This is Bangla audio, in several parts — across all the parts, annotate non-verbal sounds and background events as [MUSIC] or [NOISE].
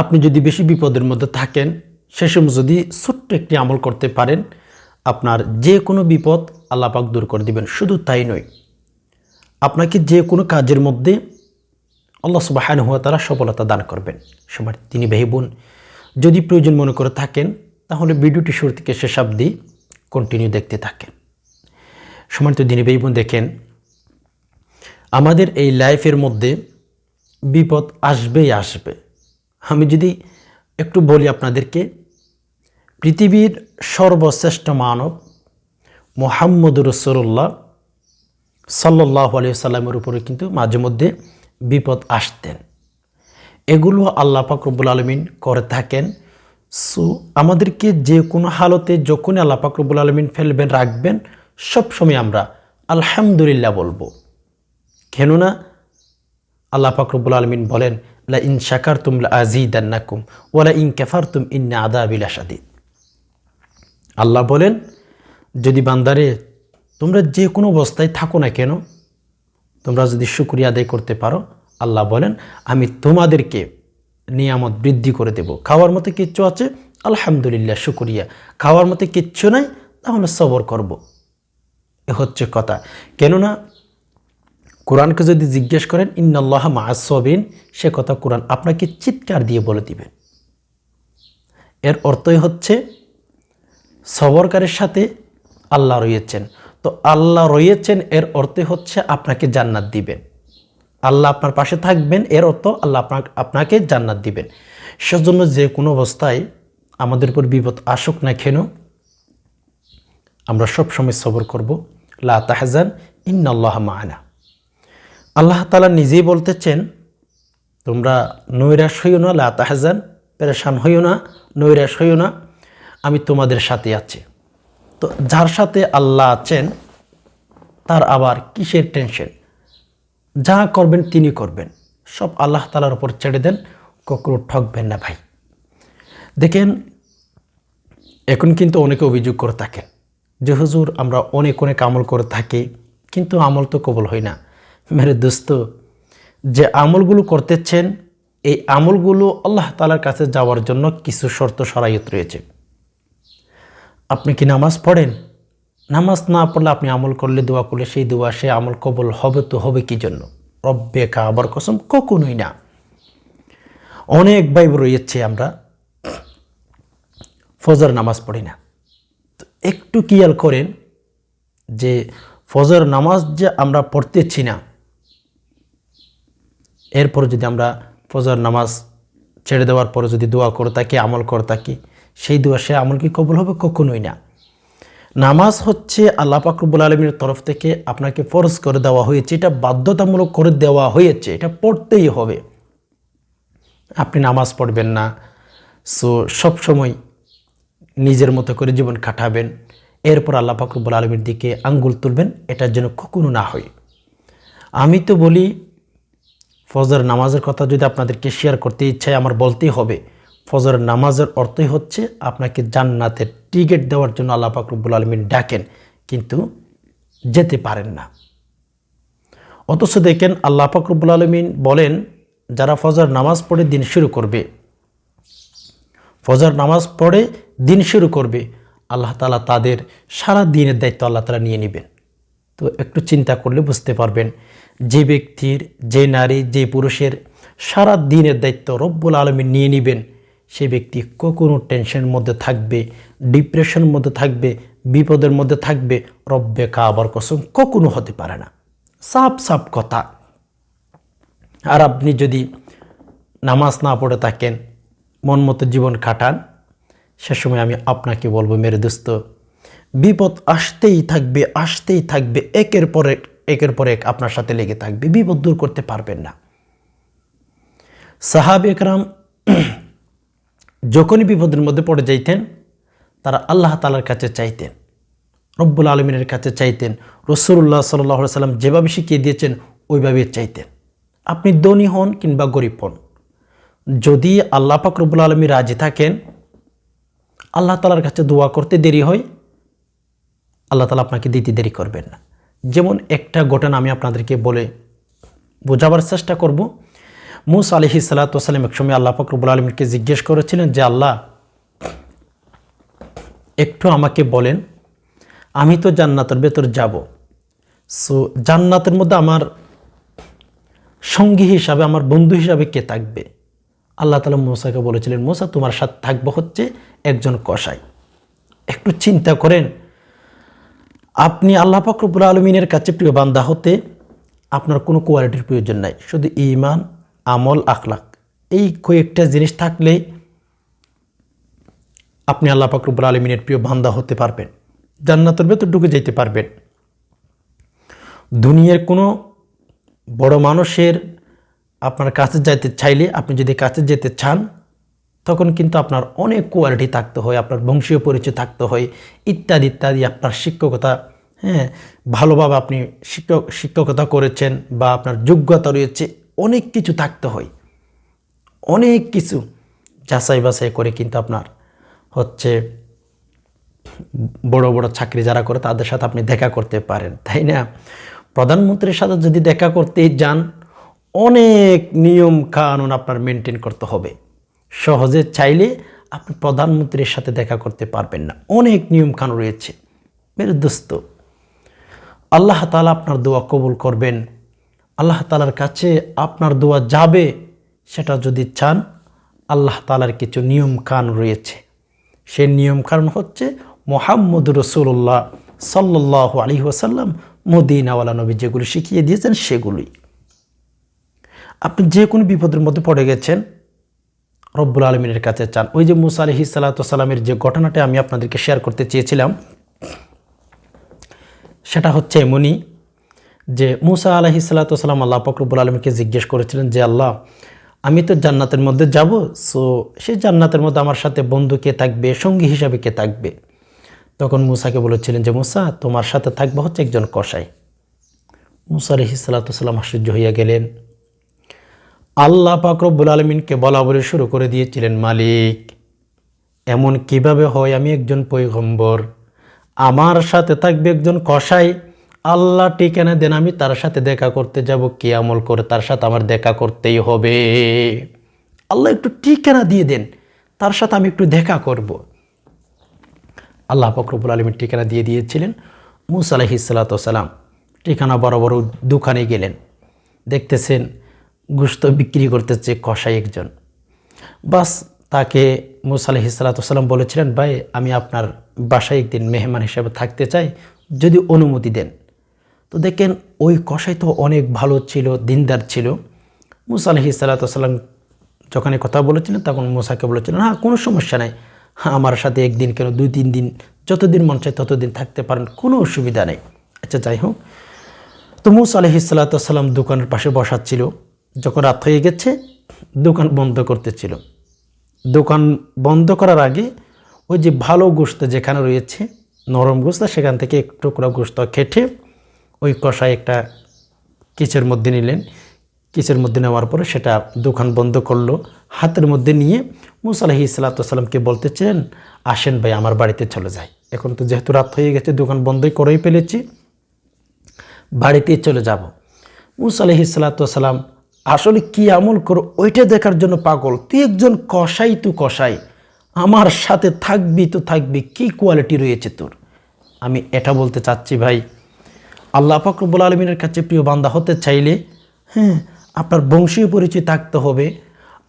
আপনি যদি বেশি বিপদের মধ্যে থাকেন সে সময় যদি ছোট্ট একটি আমল করতে পারেন, আপনার যে কোনো বিপদ আল্লাপাক দূর করে দিবেন। শুধু তাই নয়, আপনাকে যে কোনো কাজের মধ্যে আল্লাহ সুবাহান হুয়া তারা সফলতা দান করবেন। সবার তিনি ভাই বোন, যদি প্রয়োজন মনে করে থাকেন, তাহলে ভিডিওটি শুরু থেকে শেষ অবধি কন্টিনিউ দেখতে থাকেন। সমানিত দিনী ভাই বোন, দেখেন, আমাদের এই লাইফের মধ্যে বিপদ আসবেই আসবে। আমি যদি একটু বলি আপনাদেরকে, পৃথিবীর সর্বশ্রেষ্ঠ মানব মোহাম্মদ রসুল্লাহ সাল্লাহ আলিয়া সাল্লামের উপরে কিন্তু মাঝে মধ্যে বিপদ আসতেন। এগুলো আল্লাহ পাকরবুল আলমিন করে থাকেন। সো, আমাদেরকে যে কোনো হালতে যখনই আল্লাহ পাকরবুল আলমিন ফেলবেন, রাখবেন, সবসময় আমরা আলহামদুলিল্লাহ বলব। কেননা, আল্লাহ পাকরবুল আলমিন বলেন লা ইন শাকার তুম আজিদান্নাকুম ওলা ইন কেফার তুম ইন্না আদা বিলাসাদিদ আল্লাহ বলেন, যদি বান্দারে তোমরা যে কোনো অবস্থায় থাকো না কেন, তোমরা যদি শুক্রিয়া আদায় করতে পারো, আল্লাহ বলেন, আমি তোমাদেরকে নিয়ামত বৃদ্ধি করে দেব। খাওয়ার মতো কিচ্ছু আছে? আলহামদুলিল্লাহ, শুক্রিয়া। খাওয়ার মতো কিচ্ছু নাই? তাহলে সবর করব। এ হচ্ছে কথা। কেননা কোরআনকে যদি জিজ্ঞেস করেন, ইন্নাল্লাহ মাসবিন সে কথা কোরআন আপনাকে চিৎকার দিয়ে বলে দিবেন এর অর্থই হচ্ছে, সবরকারের সাথে আল্লাহ রয়েছেন। তো আল্লাহ রয়েছেন, এর অর্থে হচ্ছে আপনাকে জান্নাত দিবেন। আল্লাহ আপনার পাশে থাকবেন, এর অর্থ আল্লাহ আপনার আপনাকে জান্নাত দিবেন। সেজন্য যে কোনো অবস্থায় আমাদের উপর বিপদ আসুক না কেন, আমরা সবসময় সবর করব। লা তাহজান, ইন্নাল্লাহ মানা আল্লাহ তালা নিজেই বলতেছেন, তোমরা নৈরাশ হইও না, লা তাহজান, পেরেশান হইও না, নৈরাশ হইও না, আমি তোমাদের সাথে আছি। তো যার সাথে আল্লাহ আছেন, তার আবার কিসের টেনশন যা করবেন তিনি করবেন। সব আল্লাহ তালার উপর ছেড়ে দেন, কখনো ঠকবেন না ভাই। দেখেন, এখন কিন্তু অনেকে অভিযোগ করে থাকেন যে, হুজুর, আমরা অনেক অনেক আমল করে থাকি, কিন্তু আমল তো কবল হয় না। মেরে দোস্ত, যে আমলগুলো করতেছেন, এই আমলগুলো আল্লাহ তালার কাছে যাওয়ার জন্য কিছু শর্ত সরাইত রয়েছে। আপনি কি নামাজ পড়েন? নামাজ না পড়লে আপনি আমল করলে দোয়া করলে সেই দোয়া, সে আমল কবল হবে তো হবে কি জন্য? রব্বে কাবার কসম, কখনোই না। অনেক বাইব রয়েছে আমরা, ফজর নামাজ পড়ি না। তো একটু খেয়াল করেন যে ফজর নামাজ যে আমরা পড়তেছি না এরপর যদি আমরা ফজর নামাজ ছেড়ে দেওয়ার পরে যদি দোয়া করে থাকি, আমল করে থাকি, সেই দোয়া সে আমল কি কবল হবে? কখনোই না। নামাজ হচ্ছে আল্লাহ পাকরবুল আলমীর তরফ থেকে আপনাকে ফরজ করে দেওয়া হয়েছে, এটা বাধ্যতামূলক করে দেওয়া হয়েছে, এটা পড়তেই হবে। আপনি নামাজ পড়বেন না, সো সবসময় নিজের মতো করে জীবন কাটাবেন। এরপর আল্লাহ পাকরবুল আলমীর দিকে আঙ্গুল তুলবেন এটার জন্য কখনো না হয়। আমি তো বলি ফজর নামাজের কথা যদি আপনাদেরকে শেয়ার করতে ইচ্ছায় আমার বলতেই হবে ফজর নামাজের অর্থই হচ্ছে আপনাকে জান্নাতের টিকিট দেওয়ার জন্য আল্লাহ পাকরবুল আলমিন ডাকেন, কিন্তু যেতে পারেন না। অথচ দেখেন আল্লাহ পাকরবুল আলমিন বলেন, যারা ফজর নামাজ পড়ে দিন শুরু করবে, ফজর নামাজ পড়ে দিন শুরু করবে, আল্লাহ তালা তাদের সারা দিনের দায়িত্ব আল্লাহ তালা নিয়ে নেবেন। তো একটু চিন্তা করলে বুঝতে পারবেন। যে ব্যক্তির, যে নারী, যে পুরুষের সারা দিনের দায়িত্ব রব্বুল আলমী নিয়ে নেবেন, সে ব্যক্তি কখনো টেনশনের মধ্যে থাকবে, ডিপ্রেশনের মধ্যে থাকবে, বিপদের মধ্যে থাকবে, রব্বে কাবার কসম কখনো হতে পারে না। সাপ সাপ কথা। আর আপনি যদি নামাজ না পড়ে থাকেন, মন মতো জীবন কাটান, সে সময় আমি আপনাকে বলব, মেরে দোস্ত বিপদ আসতেই থাকবে আসতেই থাকবে, একের পর এক, একের পর এক আপনার সাথে লেগে থাকবে, বিপদ দূর করতে পারবেন না। সাহাব একরাম [CLEARS THROAT] যখনই বিপদের মধ্যে পড়ে যাইতেন, তারা আল্লাহ তালার কাছে চাইতেন, রব্বুল আলমিনের কাছে চাইতেন রসুল্লাহ সাল্লাহ সাল্লাম যেভাবে শিখিয়ে দিয়েছেন, ওইভাবে চাইতেন। আপনি ধনী হন কিংবা গরিব হন, যদি আল্লাহ পাক রব্বুল আলমী রাজি থাকেন, আল্লাহ তালার কাছে দোয়া করতে দেরি হয় আল্লাহ তালা আপনাকে দিতে দেরি করবেন না। যেমন একটা ঘটনা আমি আপনাদেরকে বলে বোঝাবার চেষ্টা করব। মুসা আলহি সাল্লাতাম একসময় আল্লাহ ফকরবুল আলমীকে জিজ্ঞেস করেছিলেন যে, আল্লাহ, একটু আমাকে বলেন, আমি তো জান্নাতের ভেতর যাব। সো, জান্নাতের মধ্যে আমার সঙ্গী হিসাবে, আমার বন্ধু হিসাবে কে থাকবে? আল্লাহ তালা মোসাকে বলেছিলেন, মোসা, তোমার সাথে থাকব হচ্ছে একজন কসাই। একটু চিন্তা করেন আপনি আল্লাহ ফকরবুল আলমিনের কাছে প্রিয় বান্দা হতে আপনার কোনো কোয়ালিটির প্রয়োজন নাই। শুধু ইমান আমল আখলাক এই কয়েকটা জিনিস থাকলে আপনি আল্লাহ ফকরবুল আলমিনের প্রিয় বান্দা হতে পারবেন। জান্নাতের ভেতর ঢুকে যেতে পারবেন। দুনিয়ার কোনো বড় মানুষের আপনার কাছে যেতে চাইলে আপনি যদি কাছে যেতে চান তখন কিন্তু আপনার অনেক কোয়ালিটি থাকতে হয়, আপনার বংশীয় পরিচয় থাকতে হয়, ইত্যাদি ইত্যাদি আপনার শিক্ষকতা হ্যাঁ ভালোভাবে আপনি শিক্ষক, শিক্ষকতা করেছেন বা আপনার যোগ্যতা রয়েছে, অনেক কিছু থাকতে হয়। অনেক কিছু যাচাই বাছাই করে কিন্তু আপনার হচ্ছে বড় বড় চাকরি যারা করে তাদের সাথে আপনি দেখা করতে পারেন, তাই না? প্রধানমন্ত্রীর সাথে যদি দেখা করতে যান, অনেক নিয়ম কানুন আপনার মেনটেন করতে হবে। সহজে চাইলে আপনি প্রধানমন্ত্রীর সাথে দেখা করতে পারবেন না। অনেক নিয়ম কানুন রয়েছে। মেরে দোস্ত, আল্লাহ তালা আপনার দোয়া কবুল করবেন। আল্লাহ তালার কাছে আপনার দোয়া যাবে, সেটা যদি চান, আল্লাহ তালার কিছু নিয়ম কান রয়েছে। সে নিয়ম কারণ হচ্ছে মোহাম্মদ রসুল্লাহ সাল্লাহ আলী ওসাল্লাম মদিনাওয়ালা নবী যেগুলি শিখিয়ে দিয়েছেন সেগুলি আপনি যে কোনো বিপদের মধ্যে পড়ে গেছেন রব্বুল আলমিনের কাছে চান। ওই যে মুসা আলহি সাল্লাতামের যে ঘটনাটা আমি আপনাদেরকে শেয়ার করতে চেয়েছিলাম, সেটা হচ্ছে এমনই যে মুসা আলহি সাল্লাতাম আল্লাহ ফকরবুল আলমীকে জিজ্ঞেস করেছিলেন যে, আল্লাহ, আমি তো জান্নাতের মধ্যে যাব সো সেই জান্নাতের মধ্যে আমার সাথে বন্ধু কে থাকবে, সঙ্গী হিসাবে কে থাকবে? তখন মুসাকে বলেছিলেন যে, মুসা, তোমার সাথে থাকবে হচ্ছে একজন কসাই। মুসা আলহি সাল্লাতাম আশ্চর্য হইয়া গেলেন। আল্লাহ পাকরবুল আলমিনকে বলা বলে শুরু করে দিয়েছিলেন, মালিক, এমন কীভাবে হয় আমি একজন পৈগম্বর আমার সাথে থাকবে একজন কসাই, আল্লাহ ঠিকানা দেন, আমি তার সাথে দেখা করতে যাব, কি আমল করে তার সাথে আমার দেখা করতেই হবে। আল্লাহ একটু ঠিকানা দিয়ে দেন, তার সাথে আমি একটু দেখা করব। আল্লাহ ফকরবুল আলমীর ঠিকানা দিয়ে দিয়েছিলেন, মুসা আলহি সাল্লাতাম ঠিকানা বড় দোকানে গেলেন। দেখতেছেন গুস্ত বিক্রি করতেছে কসাই একজন। বাস তাকে মুসা আলহি সাল্লাতাম বলেছিলেন, ভাই, আমি আপনার বাসায় একদিন মেহমান হিসেবে থাকতে চাই, যদি অনুমতি দেন। তো দেখেন, ওই কসাই তো অনেক ভালো ছিল, দিনদার ছিল। মুসা আলহি সাল্লাতাম যখন কথা বলেছিলেন তখন মুসাকে বলেছিলেন হ্যাঁ কোনো সমস্যা নাই। আমার সাথে একদিন কেন, দুই, তিন দিন, যতদিন মন চায় ততদিন থাকতে পারেন, কোনো অসুবিধা নেই। আচ্ছা যাই হোক। তো মুসা আলহি সাল্লাতাম দোকানের পাশে বসাচ্ছিল। যখন রাত হয়ে গেছে, দোকান বন্ধ করতেছিল। দোকান বন্ধ করার আগে ওই যে ভালো গোস্ত যেখানে রয়েছে, নরম গোস্ত সেখান থেকে এক টুকরা গোস্ত খেটে ওই কষায় একটা কিচের মধ্যে নিলেন। কিচের মধ্যে নেওয়ার পরে সেটা দোকান বন্ধ করল। হাতের মধ্যে নিয়ে মুসালাহি সাল্লাতামকে বলতেছিলেন, আসেন ভাই, আমার বাড়িতে চলে যায় এখন তো যেহেতু রাত হয়ে গেছে, দোকান বন্ধই করেই ফেলেছি। বাড়িতে চলে যাব। মুসালাহি সাল্লাতাম আসলে কি আমল করো, ওইটা দেখার জন্য পাগল। তুই একজন কষাই তু কষাই আমার সাথে থাকবি, তো থাকবি, কি কোয়ালিটি রয়েছে তোর? আমি এটা বলতে চাচ্ছি ভাই, আল্লাহ ফকরবুল আলমিনের কাছে প্রিয় বান্দা হতে চাইলে হ্যাঁ আপনার বংশীয় পরিচয় থাকতে হবে,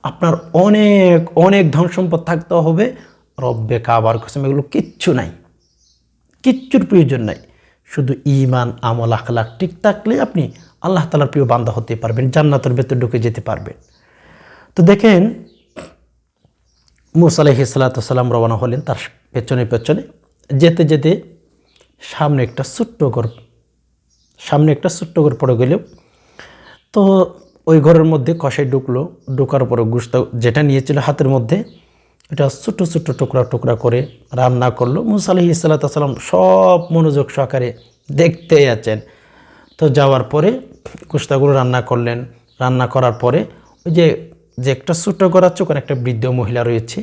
আপনার অনেক অনেক ধন সম্পদ থাকতে হবে। রব্বে কাবার কসম, এগুলো কিচ্ছু নাই। কিচ্ছুর প্রয়োজন নাই। শুধু ইমান আমল, আখলাখ ঠিক থাকলে আপনি আল্লাহ তালার প্রিয় বান্দা হতে পারবেন, জান্নাতের ভেতর ঢুকে যেতে পারবেন। তো দেখেন, মুসা আলহি সাল্লাতাম রওনা হলেন তার পেছনে পেছনে, যেতে যেতে সামনে একটা ছোট্ট ঘর, সামনে একটা ছোট্ট ঘর পড়ে গেল। তো ওই ঘরের মধ্যে কষাই ঢুকলো, ঢোকার পরে গুস্ত যেটা নিয়েছিল হাতের মধ্যে, এটা ছোট্ট ছোট্ট টুকরা টুকরা করে রান্না করল। মুসা আলহি সাল্লাতাম সব মনোযোগ সহকারে দেখতে আছেন। তো যাওয়ার পরে কুস্তাগুলো রান্না করলেন, রান্না করার পরে ওই যে যে একটা ছোটো করার ওখানে একটা বৃদ্ধ মহিলা রয়েছে,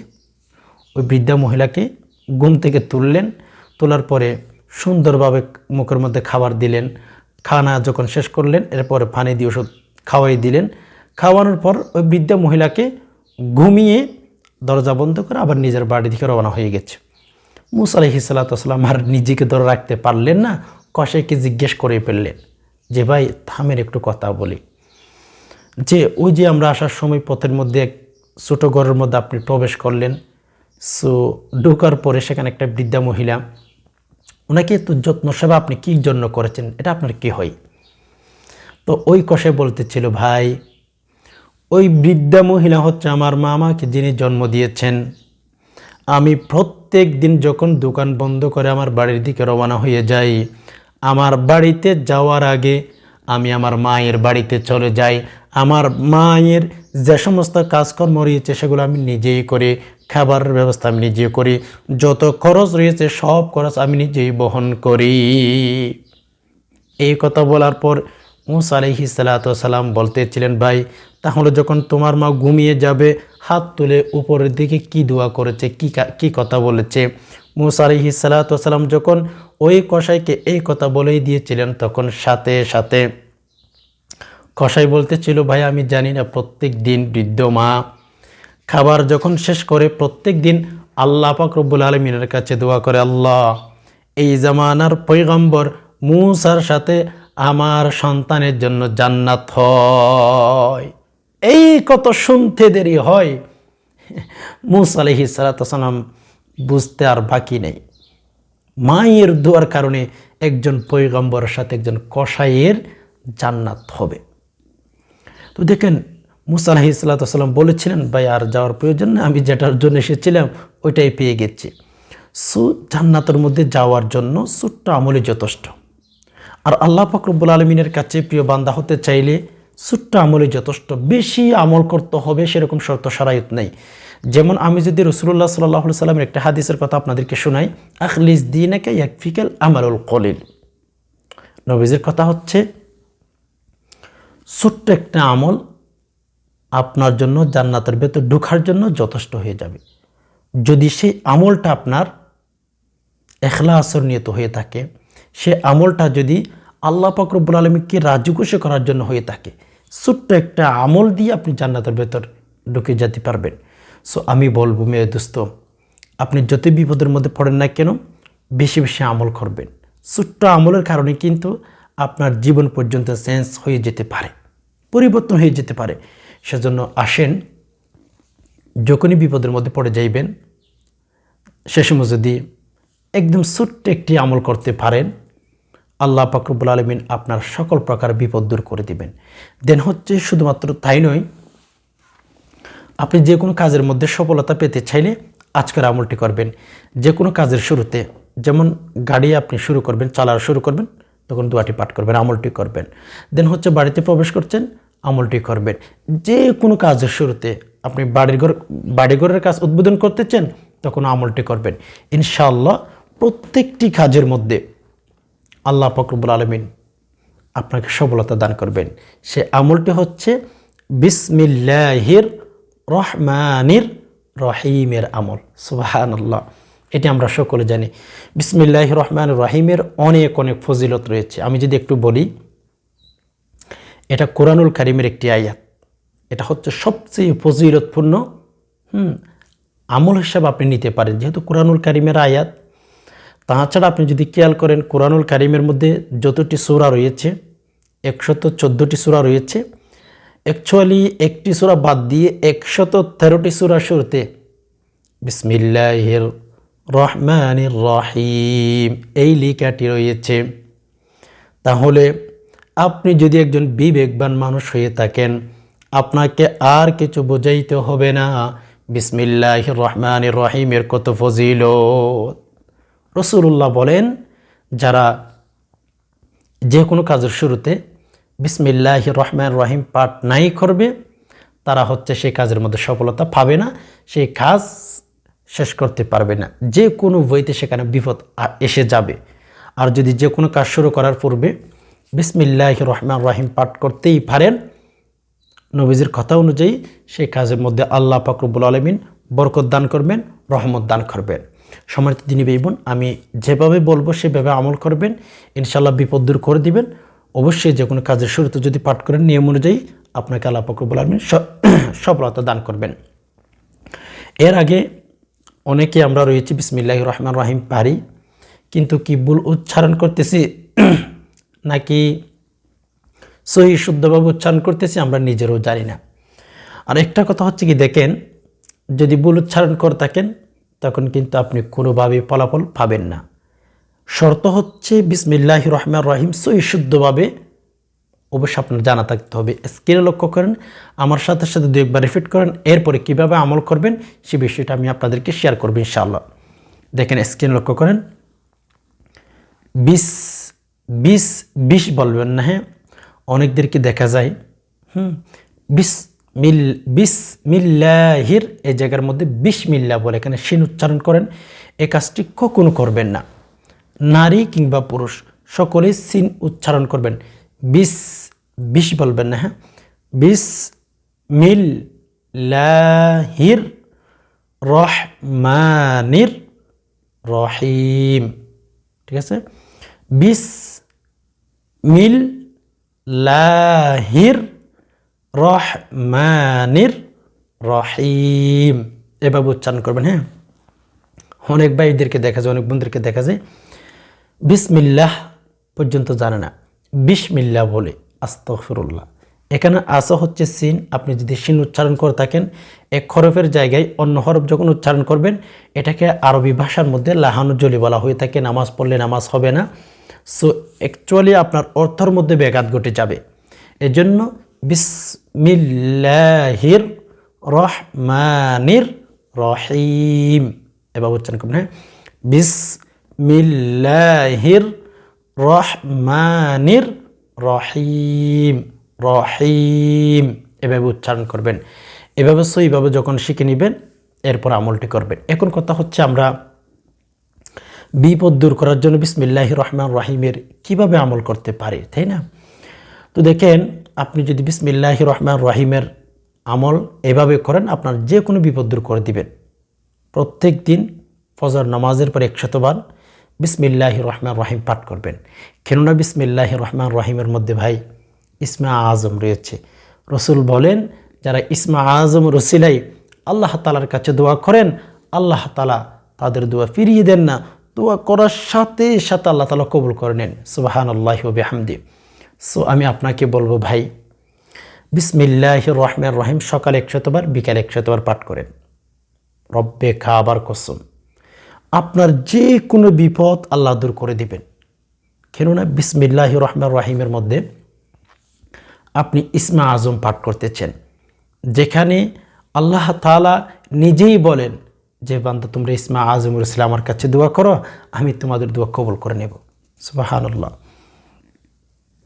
ওই বৃদ্ধা মহিলাকে ঘুম থেকে তুললেন, তোলার পরে সুন্দরভাবে মুখের মধ্যে খাবার দিলেন, খানা যখন শেষ করলেন, এরপরে পানি দিয়ে ওষুধ খাওয়াই দিলেন, খাওয়ানোর পর ওই বৃদ্ধা মহিলাকে ঘুমিয়ে দরজা বন্ধ করে আবার নিজের বাড়ি দিকে রওনা হয়ে গেছে। মুসা আলহিসাল্লাম আর নিজেকে ধরে রাখতে পারলেন না কষাইকে জিজ্ঞেস করে ফেললেন যে, ভাই, থামের একটু কথা বলি। যে, ওই যে আমরা আসার সময় পথের মধ্যে এক ছোটো ঘরের মধ্যে আপনি প্রবেশ করলেন। সো, ঢোকার পরে সেখানে একটা বৃদ্ধা মহিলা ওনাকে তো যত্ন, সেবা আপনি কী জন্য করেছেন? এটা আপনার কি হয়? তো ওই কষে বলতেছিল, ভাই, ওই বৃদ্ধা মহিলা হচ্ছে আমার মা আমাকে যিনি জন্ম দিয়েছেন। আমি প্রত্যেক দিন যখন দোকান বন্ধ করে আমার বাড়ির দিকে রওনা হয়ে যাই আমার বাড়িতে যাওয়ার আগে আমি আমার মায়ের বাড়িতে চলে যাই। আমার মায়ের যে সমস্ত কাজকর্ম রয়েছে, সেগুলো আমি নিজেই করি, খাবারের ব্যবস্থা আমি নিজে করি, যত খরচ রয়েছে, সব খরচ আমি নিজেই বহন করি। এই কথা বলার পর মুসা আলহি সালাম বলতেছিলেন, ভাই, তাহলে যখন তোমার মা ঘুমিয়ে যাবে, হাত তুলে উপরের দিকে কি দোয়া করেছে, কি কা- কি কথা বলেছে? মুসা আলহি সালাম যখন ওই কসাইকে এই কথা বলেই দিয়েছিলেন, তখন সাথে সাথে কসাই বলতেছিল, ভাই, আমি জানি না, প্রত্যেক দিন বৃদ্ধ মা, খাবার যখন শেষ করে প্রত্যেক দিন আল্লাহ রব্বুল আলমিনের কাছে দোয়া করে, আল্লাহ, এই জামানার পৈগম্বর মুসার সাথে আমার সন্তানের জন্য জান্নাত হয়। এই কত শুনতে দেরি হয়। মুসা আলহি সালাতাম বুঝতে আর বাকি নেই। মায়ের দোয়ার কারণে একজন পৈগম্বরের সাথে একজন কসাইয়ের জান্নাত হবে। তো দেখেন, মুসা আলাহি সাল্লাম বলেছিলেন, ভাই, আর যাওয়ার প্রয়োজন না আমি যেটার জন্য এসেছিলাম, ওইটাই পেয়ে গেছি। সু, জান্নাতের মধ্যে যাওয়ার জন্য ছোট্ট আমলে যথেষ্ট। আর আল্লাহ ফকরবুল আলমিনের কাছে প্রিয় বান্দা হতে চাইলে ছোট্ট আমলে যথেষ্ট। বেশি আমল করতে হবে, সেরকম শর্ত সারায়ত নেই। যেমন আমি যদি রসুল্লাহ সাল্লাহ সাল্লামের একটা হাদিসের কথা আপনাদেরকে শোনাই, আখলিস দিনাকে এক ফিকেল আমারুল কলিল। নবীজির কথা হচ্ছে, ছোট্ট একটা আমল আপনার জন্য জান্নাতের ভেতর ঢোকার জন্য যথেষ্ট হয়ে যাবে। যদি সেই আমলটা আপনার এখলাসর নিয়ত হয়ে থাকে, সে আমলটা যদি আল্লাহ পাকরবুল আলমীকে রাজু করার জন্য হয়ে থাকে, ছোট্ট একটা আমল দিয়ে আপনি জান্নাতের ভেতর ঢুকে যেতে পারবেন। সো আমি বলব, মেয়ে দোস্ত, আপনি যত বিপদের মধ্যে পড়েন না কেন, বেশি বেশি আমল করবেন। ছোট্ট আমলের কারণে কিন্তু আপনার জীবন পর্যন্ত চেঞ্জ হয়ে যেতে পারে, পরিবর্তন হয়ে যেতে পারে। সেজন্য আসেন, যখনই বিপদের মধ্যে পড়ে যাইবেন, সে সময় যদি একদম ছোট্ট একটি আমল করতে পারেন, আল্লাহ পাকরবুল আলমিন আপনার সকল প্রকার বিপদ দূর করে দিবেন। দেন হচ্ছে শুধুমাত্র তাই নয় আপনি যে কোনো কাজের মধ্যে সফলতা পেতে চাইলে আজকের আমলটি করবেন। যে কোনো কাজের শুরুতে, যেমন গাড়ি আপনি শুরু করবেন চালানো শুরু করবেন, তখন দোয়াটি পাঠ করবেন, আমলটি করবেন। দেন হচ্ছে বাড়িতে প্রবেশ করছেন, আমলটি করবেন। যে কোনো কাজের শুরুতে আপনি বাড়ির ঘর বাড়িঘরের কাজ উদ্বোধন করতে চান, তখন আমলটি করবেন। ইনশাআল্লাহ প্রত্যেকটি কাজের মধ্যে আল্লাহ ফকরবুল আলমিন আপনাকে সফলতা দান করবেন। সে আমলটি হচ্ছে বিসমিল্লাহির রহমানির রহিমের আমল। সুবাহান আল্লাহ এটি আমরা সকলে জানি। বিসমিল্লাহ রহমান রহিমের অনেক অনেক ফজিলত রয়েছে। আমি যদি একটু বলি, এটা কোরআনুল কারিমের একটি আয়াত। এটা হচ্ছে সবচেয়ে ফজিলতপূর্ণ, হুম, আমল হিসাবে আপনি নিতে পারেন, যেহেতু কোরআনুল কারিমের আয়াত। তাছাড়া আপনি যদি খেয়াল করেন, কোরআনুল কারিমের মধ্যে যতটি সূরা রয়েছে, একশত চোদ্দোটি সূরা রয়েছে অ্যাকচুয়ালি একটি সূরা বাদ দিয়ে একশত তেরোটি সূরা শুরুতে, বিসমিল্লাহির রহমানির রহিম এই লেখাটি রয়েছে। তাহলে আপনি যদি একজন বিবেকবান মানুষ হয়ে থাকেন, আপনাকে আর কিছু বোঝাইতে হবে না বিসমিল্লাহ রহমান রহিমের কত ফজিলত রসুল্লাহ বলেন, যারা যে কোনো কাজের শুরুতে বিসমিল্লাহ রহমান রহিম পাঠ নাই করবে, তারা হচ্ছে সেই কাজের মধ্যে সফলতা পাবে না, সেই কাজ শেষ করতে পারবে না। যে কোনো বইতে সেখানে বিপদ এসে যাবে। আর যদি যে কোনো কাজ শুরু করার পূর্বে বিসমিল্লাহ রহমান রহিম পাঠ করতেই পারেন, নবীজির কথা অনুযায়ী সেই কাজের মধ্যে আল্লাহ পাকরবুল আলমিন বরকত দান করবেন, রহমত দান করবেন। সম্মানিত দিনী ভাই বোন, আমি যেভাবে বলব সেভাবে আমল করবেন ইনশাল্লাহ বিপদ দূর করে দিবেন। অবশ্যই যে কোনো কাজের শুরুতে যদি পাঠ করেন, নিয়ম অনুযায়ী আপনাকে আল্লাহ ফকরবুল আলমিন [CLEARS THROAT] সফলতা দান করবেন। এর আগে অনেকে আমরা রয়েছি বিসমিল্লাহ রহমান রাহিম পারি, কিন্তু কি ভুল উচ্চারণ করতেছি? [CLEARS THROAT] নাকি সহি শুদ্ধভাবে উচ্চারণ করতেছি আমরা নিজেরও জানি না। আর একটা কথা হচ্ছে কি, দেখেন, যদি ভুল উচ্চারণ করে থাকেন, তখন কিন্তু আপনি কোনোভাবে ফলাফল পাবেন না। শর্ত হচ্ছে বিসমিল্লাহ রহমান রহিম, সহি শুদ্ধভাবে অবশ্যই আপনার জানা থাকতে হবে। স্ক্রিনে লক্ষ্য করেন, আমার সাথে সাথে দু একবার রিপিট করেন, এরপরে কীভাবে আমল করবেন সে বিষয়টা আমি আপনাদেরকে শেয়ার করব ইনশাআল্লাহ। দেখেন, স্ক্রিনে লক্ষ্য করেন, বিশ বিশ বিশ বলবেন না হ্যাঁ? অনেকদেরকে দেখা যায়, হুম, বিশ মিল, বিশ মিল্লাহির, এই জায়গার মধ্যে বিশ মিল্লা বলে এখানে সিন উচ্চারণ করেন, এ কাজটি কখনো করবেন না। নারী কিংবা পুরুষ, সকলেই সিন উচ্চারণ করবেন। বিশ বিশ বলবেন না হ্যাঁ? বিশ মিল লাহির রহমানির রহিম। ঠিক আছে? বিশ মিল লাহির রহমানির রহিম। এভাবে উচ্চারণ করবেন হ্যাঁ? অনেক ভাইদেরকে দেখা যায়, অনেক বন্ধুদেরকে দেখা যায় বিসমিল্লাহ পর্যন্ত জানে না। বিসমিল্লাহ বলে আস্তফিরুল্লাহ এখানে আসা হচ্ছে সিন, আপনি যদি সিন উচ্চারণ করে থাকেন, এক হরফের জায়গায় অন্য হরফ যখন উচ্চারণ করবেন, এটাকে আরবি ভাষার মধ্যে লাহানু জলি বলা হয়ে থাকে, নামাজ পড়লে নামাজ হবে না। সো অ্যাকচুয়ালি আপনার অর্থর মধ্যে ব্যাঘাত ঘটে যাবে। এজন্য বিসমিল্লাহির রহমানির রহিম এবার উচ্চারণ করবেন হ্যাঁ? বিসমিল্লাহির রহমানির রহিম। রহিম। এভাবে উচ্চারণ করবেন। এভাবে সইভাবে যখন শিখে নেবেন, এরপর আমলটি করবেন। এখন কথা হচ্ছে আমরা বিপদ দূর করার জন্য বিসমিল্লাহ রহমান রহিমের কীভাবে আমল করতে পারি, তাই না? তো দেখেন, আপনি যদি বিসমিল্লাহ রহমান রহিমের আমল এভাবে করেন, আপনার যে কোনো বিপদ দূর করে দিবেন। প্রত্যেক দিন ফজর নামাজের পর একশতবার বিসমিল্লাহ রহমান রহিম পাঠ করবেন। কেননা বিসমিল্লাহ রহমান রহিমের মধ্যে ভাই ইসমা আজম রয়েছে। রসুল বলেন, যারা ইসমা আজম রসিলাই আল্লাহ তালার কাছে দোয়া করেন, আল্লাহ তালা তাদের দোয়া ফিরিয়ে দেন না। দোয়া করার সাথে সাথে আল্লাহ তালা কবুল করে নেন। সুবাহান আল্লাহ হামদি সো আমি আপনাকে বলব ভাই বিসমিল্লাহ রহমান রহিম সকালে একশতবার, বিকাল একশতবার পাঠ করেন। রব্বে খাবার কসম। আপনার যে কোনো বিপদ আল্লাহ দূর করে দিবেন। কেননা বিসমিল্লাহ রহমান রহিমের মধ্যে আপনি ইসমা আজম পাঠ করতেছেন, যেখানে আল্লাহ তালা নিজেই বলেন যে, বান্দা, তোমরা ইসমা আজমুল ইসলাম আমার কাছে দোয়া করো, আমি তোমাদের দোয়া কবল করে নেব। সুবাহান্লাহ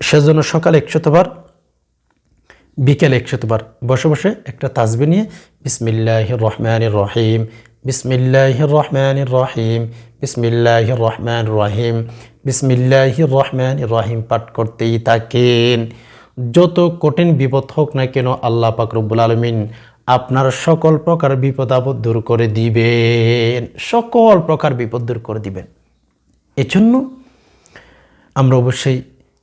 সেজন্য সকালে একশতবার বিকেলে একশতবার বসে বসে একটা তাজবি নিয়ে বিসমিল্লাহ রহমান রহিম বিসমিল্লাহ রহমান রহিম। বিসমিল্লাহ রহমান রহিম। বিসমিল্লাহ রহমান রহিম পাঠ করতেই থাকেন। যত কঠিন বিপদ হোক না কেন আল্লাহ পাক রব্বুল আলমিন আপনার সকল প্রকার বিপদ আপদ দূর করে দিবেন। সকল প্রকার বিপদ দূর করে দিবেন। এজন্য আমরা অবশ্যই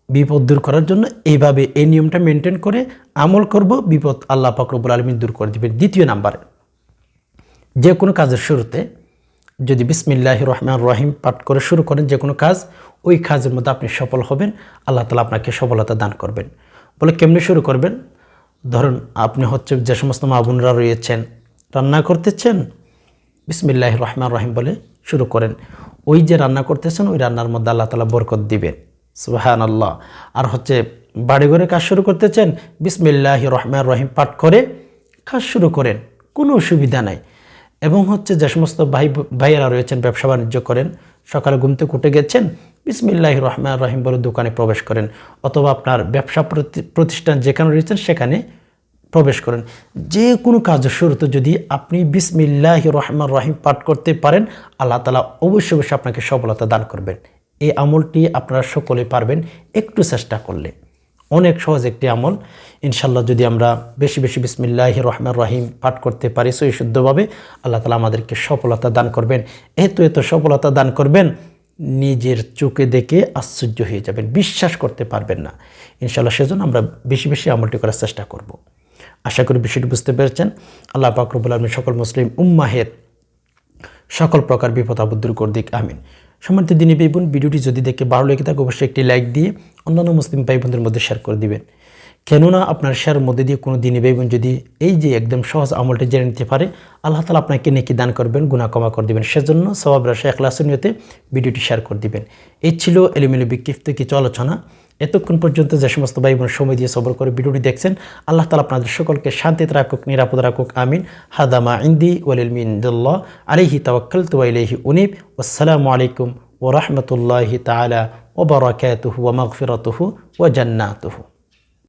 বিপদ দূর করার জন্য এইভাবে এই নিয়মটা মেনটেন করে আমল করব। বিপদ আল্লাহ পাকরবুল আলমিন দূর করে দিবেন। দ্বিতীয় নাম্বারে যে কোনো কাজের শুরুতে যদি বিসমিল্লাহ রহমান রহিম পাঠ করে শুরু করেন যে কোনো কাজ, ওই কাজের মধ্যে আপনি সফল হবেন, আল্লাহ তালা আপনাকে সফলতা দান করবেন। বলে কেমনি শুরু করবেন? ধরুন আপনি হচ্ছে যে সমস্ত মা বোনরা রয়েছেন, রান্না করতেছেন বিসমিল্লাহ রহমান রহিম বলে শুরু করেন। ওই যে রান্না করতেছেন, ওই রান্নার মধ্যে আল্লাহ তালা বরকত দিবেন। সুবাহান আল্লাহ আর হচ্ছে বাড়িঘরে কাজ শুরু করতেছেন বিসমিল্লাহ রহমান রহিম পাঠ করে কাজ শুরু করেন। কোনো অসুবিধা নাই। এবং হচ্ছে যে সমস্ত ভাই ভাইয়েরা রয়েছেন, ব্যবসা বাণিজ্য করেন, সকালে ঘুম থেকে উঠে গেছেন বিসমিল্লাহ রহমান রহিম বলে দোকানে প্রবেশ করেন, অথবা আপনার ব্যবসা প্রতি- প্রতিষ্ঠান যেখানে রয়েছেন সেখানে প্রবেশ করেন। যে কোনো কাজের শুরুতে যদি আপনি বিসমিল্লাহ রহমান রহিম পাঠ করতে পারেন, আল্লাহ তালা অবশ্যই অবশ্যই আপনাকে সফলতা দান করবেন। এই আমলটি আপনারা সকলে পারবেন, একটু চেষ্টা করলে। অনেক সহজ একটি আমল। ইনশাল্লাহ যদি আমরা বেশি বেশি বিসমিল্লাহ রহমান রহিম পাঠ করতে পারি সই শুদ্ধভাবে আল্লাহ তালা আমাদেরকে সফলতা দান করবেন। এত এত সফলতা দান করবেন, নিজের চোখে দেখে আশ্চর্য হয়ে যাবেন, বিশ্বাস করতে পারবেন না। ইনশাল্লাহ সেজন্য আমরা বেশি বেশি আমলটি করার চেষ্টা করব। আশা করি বিষয়টি বুঝতে পেরেছেন। আল্লাহ পাকরবুল আলমী সকল মুসলিম উম্মাহের সকল প্রকার বিপদ আপদ দূর করে দিক আমিন। সম্মানিত দিনী ভাই বোন, ভিডিওটি যদি দেখে ভালো লেগে থাকে, অবশ্যই একটি লাইক দিয়ে অন্যান্য মুসলিম ভাই বোনদের মধ্যে শেয়ার করে দিবেন। কেননা আপনার শেয়ারের মধ্যে দিয়ে কোনো দিনী ভাই বোন যদি এই যে একদম সহজ আমলটা জেনে নিতে পারে, আল্লাহ তালা আপনাকে নেকি দান করবেন গুণা কমা করে দিবেন। সেজন্য সবাব রাশা একলাসের নিয়তে ভিডিওটি শেয়ার করে দিবেন। এই ছিল এলিমেলি বিক্ষিপ্ত কিছু আলোচনা। এতক্ষণ পর্যন্ত যে সমস্ত ভাই বোন সময় দিয়ে সবর করে ভিডিওটি দেখছেন, আল্লাহ তালা আপনাদের সকলকে শান্তিতে রাখুক, নিরাপদ রাখুক, আমিন। হাদামা ইন্দি ওয়ালিলমিন্দুল্লাহ আলিহি তাওয়াক্কাল তুয়াইলাহি উনিব। আসসালামু আলাইকুম ওরহমতুল্লাহি তালা ওবরাকাতুহু ওয়া মাগফিরাতুহু ওয়া জান্নাতুহু।